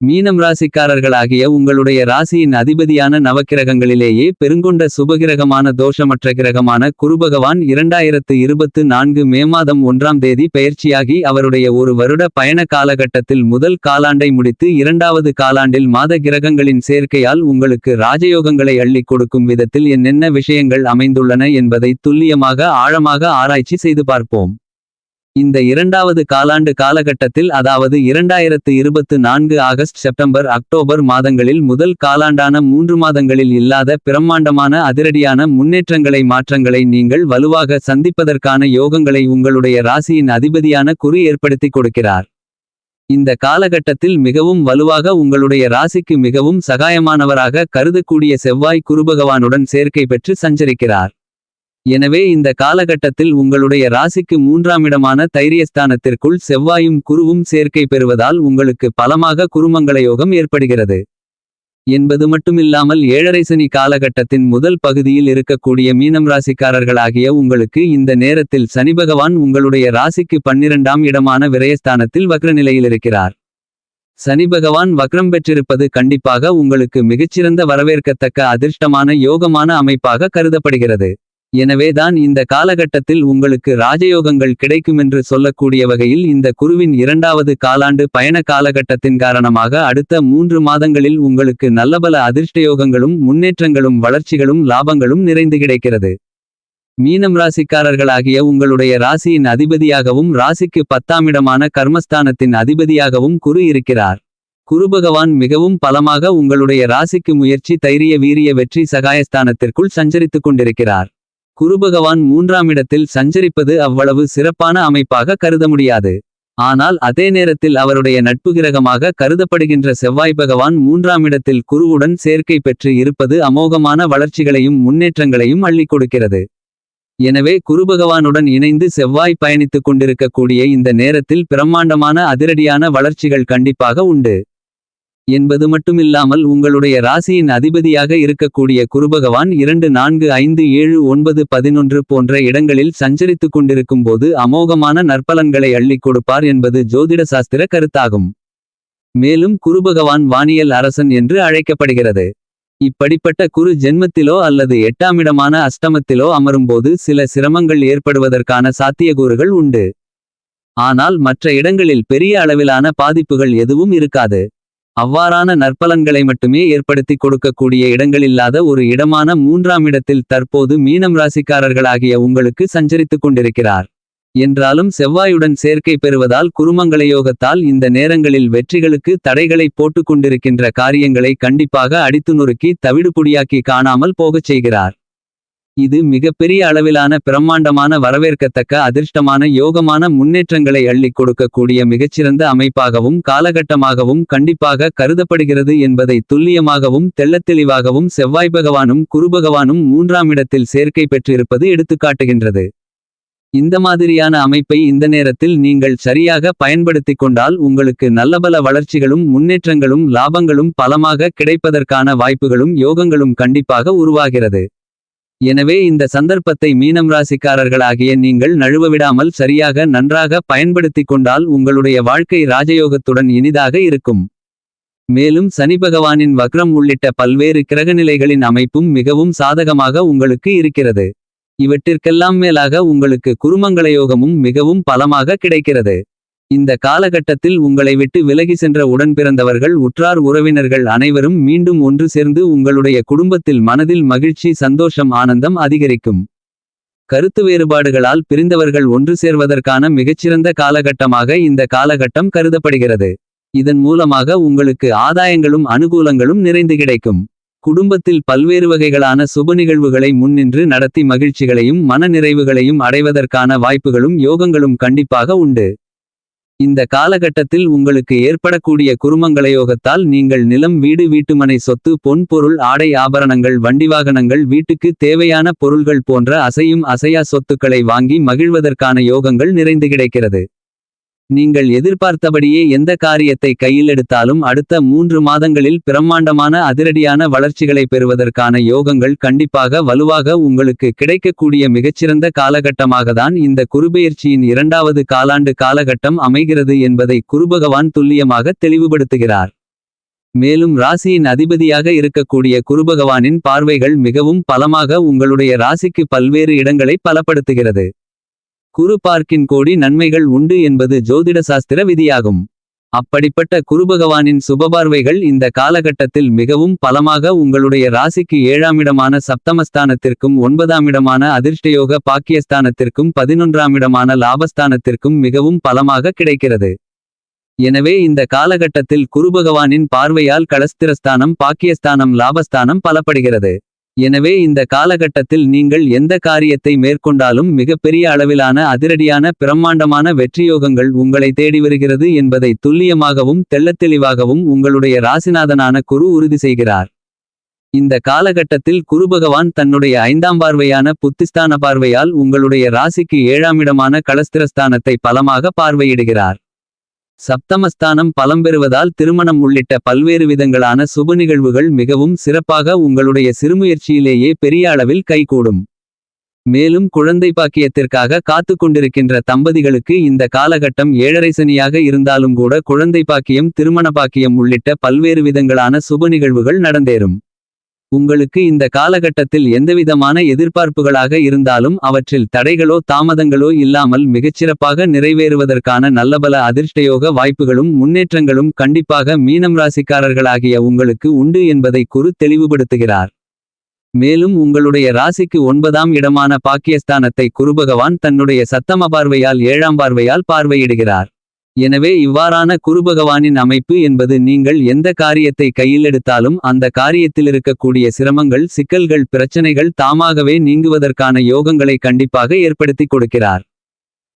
மீனம் ராசிக்காரர்களாகிய உங்களுடைய ராசியின் அதிபதியான நவக்கிரகங்களிலேயே பெருங்கொண்ட சுபகிரகமான தோஷமற்ற கிரகமான குருபகவான் இரண்டாயிரத்து இருபத்து நான்கு மே மாதம் ஒன்றாம் தேதி பெயர்ச்சியாகி அவருடைய ஒரு வருட பயண காலகட்டத்தில் முதல் காலாண்டை முடித்து இரண்டாவது காலாண்டில் மாத கிரகங்களின் சேர்க்கையால் உங்களுக்கு ராஜயோகங்களை அள்ளிக் கொடுக்கும் விதத்தில் என்னென்ன விஷயங்கள் அமைந்துள்ளன என்பதை துல்லியமாக ஆழமாக ஆராய்ச்சி செய்து பார்ப்போம். இந்த இரண்டாவது காலாண்டு காலகட்டத்தில் அதாவது இரண்டாயிரத்து இருபத்து நான்கு ஆகஸ்ட் செப்டம்பர் அக்டோபர் மாதங்களில் முதல் காலாண்டான மூன்று மாதங்களில் இல்லாத பிரம்மாண்டமான அதிரடியான முன்னேற்றங்களை மாற்றங்களை நீங்கள் வலுவாக சந்திப்பதற்கான யோகங்களை உங்களுடைய ராசியின் அதிபதியான குறி ஏற்படுத்திக் கொடுக்கிறார். இந்த காலகட்டத்தில் மிகவும் வலுவாக உங்களுடைய ராசிக்கு மிகவும் சகாயமானவராக கருதக்கூடிய செவ்வாய் குருபகவானுடன் சேர்க்கை பெற்று சஞ்சரிக்கிறார். எனவே இந்த காலகட்டத்தில் உங்களுடைய ராசிக்கு மூன்றாம் இடமான தைரியஸ்தானத்திற்குள் செவ்வாயும் குருவும் சேர்க்கை பெறுவதால் உங்களுக்கு பலமாக குருமங்கள யோகம் ஏற்படுகிறது. என்பது மட்டுமில்லாமல் ஏழரை சனி காலகட்டத்தின் முதல் பகுதியில் இருக்கக்கூடிய மீனம் ராசிக்காரர்களாகிய உங்களுக்கு இந்த நேரத்தில் சனி பகவான் உங்களுடைய ராசிக்கு பன்னிரண்டாம் இடமான விரயஸ்தானத்தில் வக்ர நிலையில் இருக்கிறார். சனி பகவான் வக்ரம் பெற்றிருப்பது கண்டிப்பாக உங்களுக்கு மிகச்சிறந்த வரவேற்கத்தக்க அதிர்ஷ்டமான யோகமான அமைப்பாக கருதப்படுகிறது. எனவேதான் இந்த காலகட்டத்தில் உங்களுக்கு ராஜயோகங்கள் கிடைக்குமென்று சொல்லக்கூடிய வகையில் இந்த குருவின் இரண்டாவது காலாண்டு பயண காலகட்டத்தின் காரணமாக அடுத்த மூன்று மாதங்களில் உங்களுக்கு நல்லபல அதிர்ஷ்டயோகங்களும் முன்னேற்றங்களும் வளர்ச்சிகளும் லாபங்களும் நிறைந்து கிடைக்கிறது. மீனம் ராசிக்காரர்களாகிய உங்களுடைய ராசியின் அதிபதியாகவும் ராசிக்கு பத்தாமிடமான கர்மஸ்தானத்தின் அதிபதியாகவும் குரு இருக்கிறார். குருபகவான் மிகவும் பலமாக உங்களுடைய ராசிக்கு முயற்சி தைரிய வீரிய வெற்றி சகாயஸ்தானத்திற்குள் சஞ்சரித்துக் கொண்டிருக்கிறார். குருபகவான் மூன்றாம் இடத்தில் சஞ்சரிப்பது அவ்வளவு சிறப்பான அமைப்பாக கருத முடியாது. ஆனால் அதே நேரத்தில் அவருடைய நட்பு கிரகமாக கருதப்படுகின்ற செவ்வாய் பகவான் மூன்றாம் இடத்தில் குருவுடன் சேர்க்கை பெற்று இருப்பது அமோகமான வளர்ச்சிகளையும் முன்னேற்றங்களையும் அள்ளிக் கொடுக்கிறது. எனவே குருபகவானுடன் இணைந்து செவ்வாய் பயணித்துக் கொண்டிருக்கக்கூடிய இந்த நேரத்தில் பிரம்மாண்டமான அதிரடியான வளர்ச்சிகள் கண்டிப்பாக உண்டு. என்பது மட்டுமில்லாமல் உங்களுடைய ராசியின் அதிபதியாக இருக்கக்கூடிய குருபகவான் இரண்டு நான்கு ஐந்து ஏழு ஒன்பது பதினொன்று போன்ற இடங்களில் சஞ்சரித்துக் கொண்டிருக்கும் போது அமோகமான நற்பலன்களை அள்ளிக் கொடுப்பார் என்பது ஜோதிட சாஸ்திர கருத்தாகும். மேலும் குருபகவான் வானியல் அரசன் என்று அழைக்கப்படுகிறது. இப்படிப்பட்ட குரு ஜென்மத்திலோ அல்லது எட்டாமிடமான அஷ்டமத்திலோ அமரும்போது சில சிரமங்கள் ஏற்படுவதற்கான சாத்தியக்கூறுகள் உண்டு. ஆனால் மற்ற இடங்களில் பெரிய அளவிலான பாதிப்புகள் எதுவும் இருக்காது. அவ்வாறான நற்பலன்களை மட்டுமே ஏற்படுத்திக் கொடுக்கக்கூடிய இடங்களில்லாத ஒரு இடமான மூன்றாம் இடத்தில் தற்போது மீனம் ராசிக்காரர்களாகிய உங்களுக்கு சஞ்சரித்துக் கொண்டிருக்கிறார். என்றாலும் செவ்வாயுடன் சேர்க்கை பெறுவதால் குருமங்களயோகத்தால் இந்த நேரங்களில் வெற்றிகளுக்கு தடைகளை போட்டுக் கொண்டிருக்கின்ற காரியங்களை கண்டிப்பாக அடித்து நொறுக்கி தவிடுபொடியாக்கி காணாமல் போகச் செய்கிறார். இது மிகப்பெரிய அளவிலான பிரம்மாண்டமான வரவேற்கத்தக்க அதிர்ஷ்டமான யோகமான முன்னேற்றங்களை அள்ளிக் கொடுக்கக்கூடிய மிகச்சிறந்த அமைப்பாகவும் காலகட்டமாகவும் கண்டிப்பாக கருதப்படுகிறது என்பதை துல்லியமாகவும் தெள்ளத்தெளிவாகவும் செவ்வாய் பகவானும் குருபகவானும் மூன்றாம் இடத்தில் சேர்க்கை பெற்றிருப்பது எடுத்துக்காட்டுகின்றது. இந்த மாதிரியான அமைப்பை இந்த நேரத்தில் நீங்கள் சரியாக பயன்படுத்திக் கொண்டால் உங்களுக்கு நல்லபல வளர்ச்சிகளும் முன்னேற்றங்களும் லாபங்களும் பலமாக கிடைப்பதற்கான வாய்ப்புகளும் யோகங்களும் கண்டிப்பாக உருவாகிறது. எனவே இந்த சந்தர்ப்பத்தை மீனம் ராசிக்காரர்களாகிய நீங்கள் நழுவவிடாமல் சரியாக நன்றாக பயன்படுத்திக் கொண்டால் உங்களுடைய வாழ்க்கை ராஜயோகத்துடன் இனிதாக இருக்கும். மேலும் சனி பகவானின் வக்ரம் உள்ளிட்ட பல்வேறு கிரகநிலைகளின் அமைப்பும் மிகவும் சாதகமாக உங்களுக்கு இருக்கிறது. இவற்றிற்கெல்லாம் மேலாக உங்களுக்கு குருமங்கள யோகமும் மிகவும் பலமாக கிடைக்கிறது. இந்த காலகட்டத்தில் உங்களை விட்டு விலகி சென்ற உடன்பிறந்தவர்கள் உற்றார் உறவினர்கள் அனைவரும் மீண்டும் ஒன்று சேர்ந்து உங்களுடைய குடும்பத்தில் மனதில் மகிழ்ச்சி சந்தோஷம் ஆனந்தம் அதிகரிக்கும். கருத்து வேறுபாடுகளால் பிரிந்தவர்கள் ஒன்று சேர்வதற்கான மிகச்சிறந்த காலகட்டமாக இந்த காலகட்டம் கருதப்படுகிறது. இதன் மூலமாக உங்களுக்கு ஆதாயங்களும் அனுகூலங்களும் நிறைந்து கிடைக்கும். குடும்பத்தில் பல்வேறு வகைகளான சுப நிகழ்வுகளை முன்னின்று நடத்தி மகிழ்ச்சிகளையும் மன நிறைவுகளையும் அடைவதற்கான வாய்ப்புகளும் யோகங்களும் கண்டிப்பாக உண்டு. இந்த காலகட்டத்தில் உங்களுக்கு ஏற்படக்கூடிய குருமங்களயோகத்தால் நீங்கள் நிலம் வீடு வீட்டுமனை சொத்து பொன் பொருள் ஆடை ஆபரணங்கள் வண்டிவாகனங்கள் வீட்டுக்கு தேவையான பொருள்கள் போன்ற அசையும் அசையா சொத்துக்களை வாங்கி மகிழ்வதற்கான யோகங்கள் நிறைந்து கிடைக்கிறது. நீங்கள் எதிர்பார்த்தபடியே எந்த காரியத்தை கையில் எடுத்தாலும் அடுத்த மூன்று மாதங்களில் பிரம்மாண்டமான அதிரடியான வளர்ச்சிகளை பெறுவதற்கான யோகங்கள் கண்டிப்பாக வலுவாக உங்களுக்கு கிடைக்கக்கூடிய மிகச்சிறந்த காலகட்டமாகத்தான் இந்த குருபெயர்ச்சியின் இரண்டாவது காலாண்டு காலகட்டம் அமைகிறது என்பதை குருபகவான் துல்லியமாக தெளிவுபடுத்துகிறார். மேலும் ராசியின் அதிபதியாக இருக்கக்கூடிய குருபகவானின் பார்வைகள் மிகவும் பலமாக உங்களுடைய ராசிக்கு பல்வேறு இடங்களை பலப்படுத்துகிறது. குரு பார்க்கின் கோடி நன்மைகள் உண்டு என்பது ஜோதிட சாஸ்திர விதியாகும். அப்படிப்பட்ட குருபகவானின் சுபபார்வைகள் இந்த காலகட்டத்தில் மிகவும் பலமாக உங்களுடைய ராசிக்கு ஏழாமிடமான சப்தமஸ்தானத்திற்கும் ஒன்பதாமிடமான அதிர்ஷ்டயோக பாக்கியஸ்தானத்திற்கும் பதினொன்றாமிடமான லாபஸ்தானத்திற்கும் மிகவும் பலமாக கிடைக்கிறது. எனவே இந்த காலகட்டத்தில் குருபகவானின் பார்வையால் களஸ்திரஸ்தானம் பாக்கியஸ்தானம் லாபஸ்தானம் பலப்படுகிறது. எனவே இந்த காலகட்டத்தில் நீங்கள் எந்த காரியத்தை மேற்கொண்டாலும் மிகப்பெரிய அளவிலான அதிரடியான பிரம்மாண்டமான வெற்றியோகங்கள் உங்களை தேடி வருகிறது என்பதை துல்லியமாகவும் தெள்ளத்தெளிவாகவும் உங்களுடைய ராசிநாதனான குரு உறுதி செய்கிறார். இந்த காலகட்டத்தில் குருபகவான் தன்னுடைய ஐந்தாம் பார்வையான புத்திஸ்தான பார்வையால் உங்களுடைய ராசிக்கு ஏழாமிடமான களஸ்திரஸ்தானத்தை பலமாக பார்வையிடுகிறார். சப்தமஸ்தானம் பலம் பெறுவதால் திருமணம் உள்ளிட்ட பல்வேறு விதங்களான சுப நிகழ்வுகள் மிகவும் சிறப்பாக உங்களுடைய சிறுமுயற்சியிலேயே பெரிய அளவில் கைகூடும். மேலும் குழந்தை பாக்கியத்திற்காக காத்து கொண்டிருக்கின்ற தம்பதிகளுக்கு இந்த காலகட்டம் ஏழரை சனியாக இருந்தாலும் கூட குழந்தை பாக்கியம் திருமண பாக்கியம் உள்ளிட்ட பல்வேறு விதங்களான சுப நிகழ்வுகள் நடந்தேறும். உங்களுக்கு இந்த காலகட்டத்தில் எந்தவிதமான எதிர்பார்ப்புகளாக இருந்தாலும் அவற்றில் தடைகளோ தாமதங்களோ இல்லாமல் மிகச்சிறப்பாக நிறைவேறுவதற்கான நல்லபல அதிர்ஷ்டயோக வாய்ப்புகளும் முன்னேற்றங்களும் கண்டிப்பாக மீனம் ராசிக்காரர்களாகிய உங்களுக்கு உண்டு என்பதை குறு தெளிவுபடுத்துகிறார். மேலும் உங்களுடைய ராசிக்கு ஒன்பதாம் இடமான பாக்கியஸ்தானத்தை குருபகவான் தன்னுடைய சத்தம பார்வையால் ஏழாம் பார்வையால் பார்வையிடுகிறார். எனவே இவ்வாறான குருபகவானின் அமைப்பு என்பது நீங்கள் எந்த காரியத்தை கையில் எடுத்தாலும் அந்த காரியத்தில் இருக்கக்கூடிய சிரமங்கள் சிக்கல்கள் பிரச்சனைகள் தாமாகவே நீங்குவதற்கான யோகங்களை கண்டிப்பாக ஏற்படுத்திக் கொடுக்கிறார்.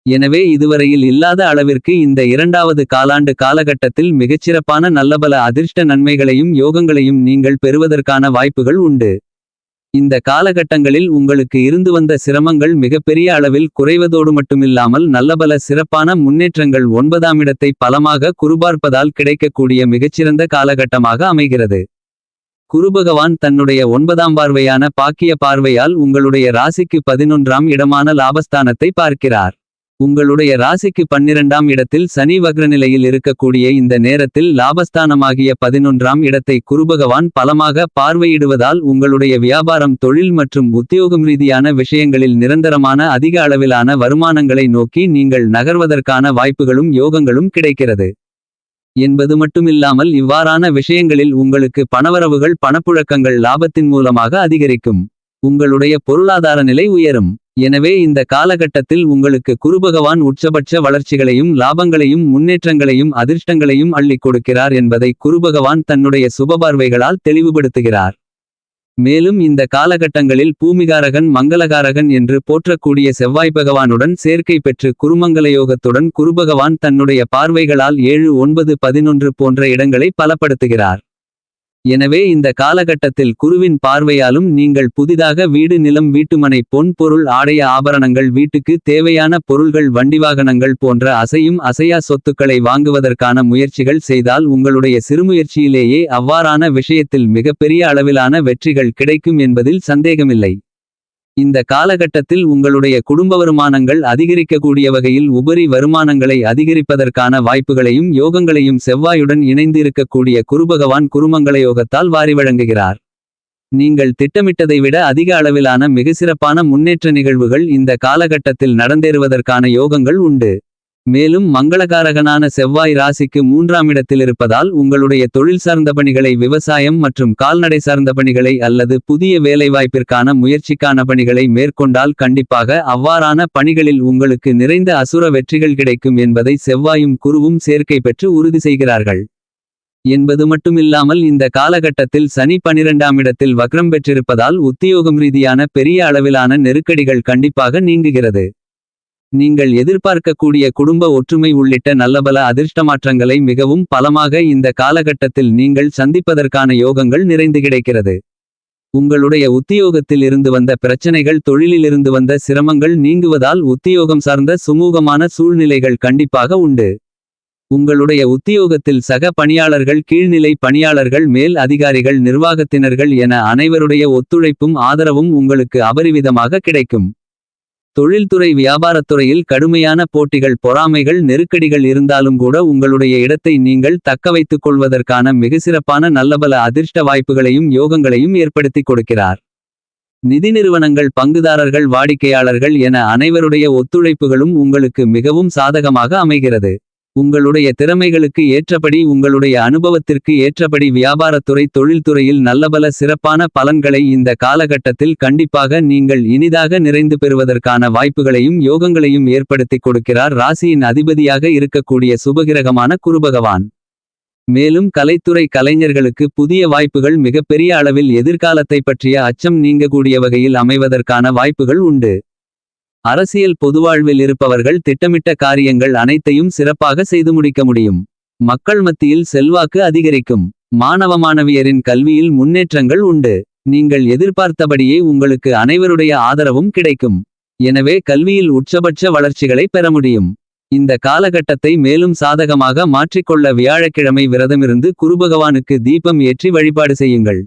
எனவே இதுவரையில் இல்லாத அளவிற்கு இந்த இரண்டாவது காலாண்டு காலகட்டத்தில் மிகச்சிறப்பான நல்லபல அதிர்ஷ்ட நன்மைகளையும் யோகங்களையும் நீங்கள் பெறுவதற்கான வாய்ப்புகள் உண்டு. இந்த காலகட்டங்களில் உங்களுக்கு இருந்து வந்த சிரமங்கள் மிகப்பெரிய அளவில் குறைவதோடு மட்டுமில்லாமல் நல்லபல சிறப்பான முன்னேற்றங்கள் ஒன்பதாம் இடத்தை பலமாக குருபார்ப்பதால் கிடைக்கக்கூடிய மிகச்சிறந்த காலகட்டமாக அமைகிறது. குருபகவான் தன்னுடைய ஒன்பதாம் பார்வையான பாக்கிய பார்வையால் உங்களுடைய ராசிக்கு பதினொன்றாம் இடமான லாபஸ்தானத்தை பார்க்கிறார். உங்களுடைய ராசிக்கு பன்னிரண்டாம் இடத்தில் சனி வக்ரநிலையில் இருக்கக்கூடிய இந்த நேரத்தில் லாபஸ்தானமாகிய பதினொன்றாம் இடத்தை குருபகவான் பலமாக பார்வையிடுவதால் உங்களுடைய வியாபாரம் தொழில் மற்றும் உத்தியோகம் ரீதியான விஷயங்களில் நிரந்தரமான அதிக அளவிலான வருமானங்களை நோக்கி நீங்கள் நகர்வதற்கான வாய்ப்புகளும் யோகங்களும் கிடைக்கிறது. என்பது மட்டுமில்லாமல் இவ்வாறான விஷயங்களில் உங்களுக்கு பணவரவுகள் பணப்புழக்கங்கள் லாபத்தின் மூலமாக அதிகரிக்கும். உங்களுடைய பொருளாதார நிலை உயரும். எனவே இந்த காலகட்டத்தில் உங்களுக்கு குருபகவான் உச்சபட்ச வளர்ச்சிகளையும் லாபங்களையும் முன்னேற்றங்களையும் அதிர்ஷ்டங்களையும் அள்ளிக் கொடுக்கிறார் என்பதை குருபகவான் தன்னுடைய சுபபார்வைகளால் தெளிவுபடுத்துகிறார். மேலும் இந்த காலகட்டங்களில் பூமிகாரகன் மங்களகாரகன் என்று போற்றக்கூடிய செவ்வாய் பகவானுடன் சேர்க்கை பெற்று குருமங்கலயோகத்துடன் குருபகவான் தன்னுடைய பார்வைகளால் ஏழு ஒன்பது பதினொன்று போன்ற இடங்களை பலப்படுத்துகிறார். எனவே இந்த காலகட்டத்தில் குருவின் பார்வையாலும் நீங்கள் புதிதாக வீடு நிலம் வீட்டுமனை பொன் பொருள் ஆடைய ஆபரணங்கள் வீட்டுக்கு தேவையான பொருள்கள் வண்டிவாகனங்கள் போன்ற அசையும் அசையா சொத்துக்களை வாங்குவதற்கான முயற்சிகள் செய்தால் உங்களுடைய சிறுமுயற்சியிலேயே அவ்வாறான விஷயத்தில் மிகப்பெரிய அளவிலான வெற்றிகள் கிடைக்கும் என்பதில் சந்தேகமில்லை. இந்த காலகட்டத்தில் உங்களுடைய குடும்ப வருமானங்கள் அதிகரிக்கக்கூடிய வகையில் உபரி வருமானங்களை அதிகரிப்பதற்கான வாய்ப்புகளையும் யோகங்களையும் செவ்வாயுடன் இணைந்து இருக்கக்கூடிய குருபகவான் குருமங்கள யோகத்தால் வாரி வழங்குகிறார். நீங்கள் திட்டமிட்டதை விட அதிக அளவிலான மிக சிறப்பான முன்னேற்ற நிகழ்வுகள் இந்த காலகட்டத்தில் நடந்தேறுவதற்கான யோகங்கள் உண்டு. மேலும் மங்களகாரகனான செவ்வாய் ராசிக்கு மூன்றாம் இடத்தில் இருப்பதால் உங்களுடைய தொழில் சார்ந்த பணிகளை விவசாயம் மற்றும் கால்நடை சார்ந்த பணிகளை அல்லது புதிய வேலைவாய்ப்பிற்கான முயற்சிக்கான பணிகளை மேற்கொண்டால் கண்டிப்பாக அவ்வாறான பணிகளில் உங்களுக்கு நிறைந்த அசுர வெற்றிகள் கிடைக்கும் என்பதை செவ்வாயும் குருவும் சேர்க்கை பெற்று உறுதி செய்கிறார்கள். என்பது மட்டுமில்லாமல் இந்த காலகட்டத்தில் சனி பனிரெண்டாம் இடத்தில் வக்ரம் பெற்றிருப்பதால் உத்தியோகம் ரீதியான பெரிய அளவிலான நெருக்கடிகள் கண்டிப்பாக நீங்குகிறது. நீங்கள் எதிர்பார்க்கக்கூடிய குடும்ப ஒற்றுமை உள்ளிட்ட நல்லபல அதிர்ஷ்டமாற்றங்களை மிகவும் பலமாக இந்த காலகட்டத்தில் நீங்கள் சந்திப்பதற்கான யோகங்கள் நிறைந்து கிடைக்கிறது. உங்களுடைய உத்தியோகத்தில் இருந்து வந்த பிரச்சனைகள் தொழிலிலிருந்து வந்த சிரமங்கள் நீங்குவதால் உத்தியோகம் சார்ந்த சுமூகமான சூழ்நிலைகள் கண்டிப்பாக உண்டு. உங்களுடைய உத்தியோகத்தில் சக பணியாளர்கள் கீழ்நிலை பணியாளர்கள் மேல் அதிகாரிகள் நிர்வாகத்தினர்கள் என அனைவருடைய ஒத்துழைப்பும் ஆதரவும் உங்களுக்கு அபரிவிதமாக கிடைக்கும். தொழில்துறை வியாபாரத்துறையில் கடுமையான போட்டிகள் பொறாமைகள் நெருக்கடிகள் இருந்தாலும் கூட உங்களுடைய இடத்தை நீங்கள் தக்கவைத்துக் கொள்வதற்கான மிகச்சிறப்பான நல்லபல அதிர்ஷ்ட வாய்ப்புகளையும் யோகங்களையும் ஏற்படுத்திக் கொடுக்கிறார். நிதி நிறுவனங்கள் பங்குதாரர்கள் வாடிக்கையாளர்கள் என அனைவருடைய ஒத்துழைப்புகளும் உங்களுக்கு மிகவும் சாதகமாக அமைகிறது. உங்களுடைய திறமைகளுக்கு ஏற்றபடி உங்களுடைய அனுபவத்திற்கு ஏற்றபடி வியாபாரத்துறை தொழில்துறையில் நல்லபல சிறப்பான பலன்களை இந்த காலகட்டத்தில் கண்டிப்பாக நீங்கள் இனிதாக நிறைந்து பெறுவதற்கான வாய்ப்புகளையும் யோகங்களையும் ஏற்படுத்திக் கொடுக்கிறார். ராசியின் அதிபதியாக இருக்கக்கூடிய சுபகிரகமான குருபகவான். மேலும் கலைத்துறை கலைஞர்களுக்கு புதிய வாய்ப்புகள் மிகப்பெரிய அளவில் எதிர்காலத்தை பற்றிய அச்சம் நீங்கக்கூடிய வகையில் அமைவதற்கான வாய்ப்புகள் உண்டு. அரசியல் பொதுவாழ்வில் இருப்பவர்கள் திட்டமிட்ட காரியங்கள் அனைத்தையும் சிறப்பாக செய்து முடிக்க முடியும். மக்கள் மத்தியில் செல்வாக்கு அதிகரிக்கும். மாணவ மாணவியரின் கல்வியில் முன்னேற்றங்கள் உண்டு. நீங்கள் எதிர்பார்த்தபடியே உங்களுக்கு அனைவருடைய ஆதரவும் கிடைக்கும். எனவே கல்வியில் உச்சபட்ச வளர்ச்சிகளை பெற முடியும். இந்த காலகட்டத்தை மேலும் சாதகமாக மாற்றிக்கொள்ள வியாழக்கிழமை விரதமிருந்து குருபகவானுக்கு தீபம் ஏற்றி வழிபாடு செய்யுங்கள்.